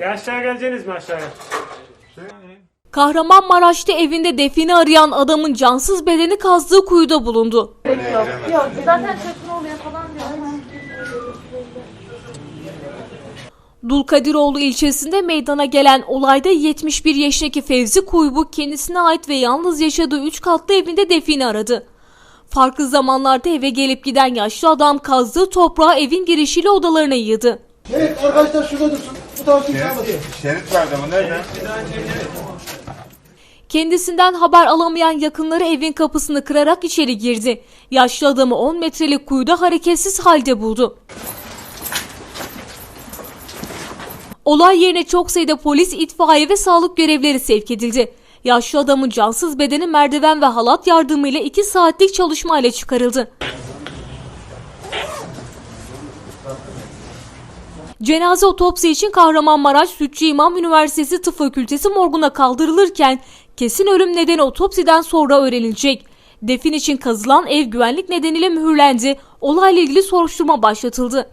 Ya aşağı geleceğiniz mi aşağıya? Kahramanmaraş'ta evinde defini arayan adamın cansız bedeni kazdığı kuyuda bulundu. Zaten çökme oluyor falan diyor. Dulkadiroğlu ilçesinde meydana gelen olayda 71 yaşındaki Fevzi Kuybu kendisine ait ve yalnız yaşadığı 3 katlı evinde defini aradı. Farklı zamanlarda eve gelip giden yaşlı adam kazdığı toprağı evin girişiyle odalarına yığdı. Evet arkadaşlar şurada dursun. Bu tarafta Şerit, vardı bu nerede? Kendisinden haber alamayan yakınları evin kapısını kırarak içeri girdi. Yaşlı adamı 10 metrelik kuyuda hareketsiz halde buldu. Olay yerine çok sayıda polis, itfaiye ve sağlık görevleri sevk edildi. Yaşlı adamın cansız bedeni merdiven ve halat yardımıyla 2 saatlik çalışmayla çıkarıldı. Cenaze otopsi için Kahramanmaraş Sütçü İmam Üniversitesi Tıp Fakültesi morguna kaldırılırken kesin ölüm nedeni otopsiden sonra öğrenilecek. Defin için kazılan ev güvenlik nedeniyle mühürlendi. Olayla ilgili soruşturma başlatıldı.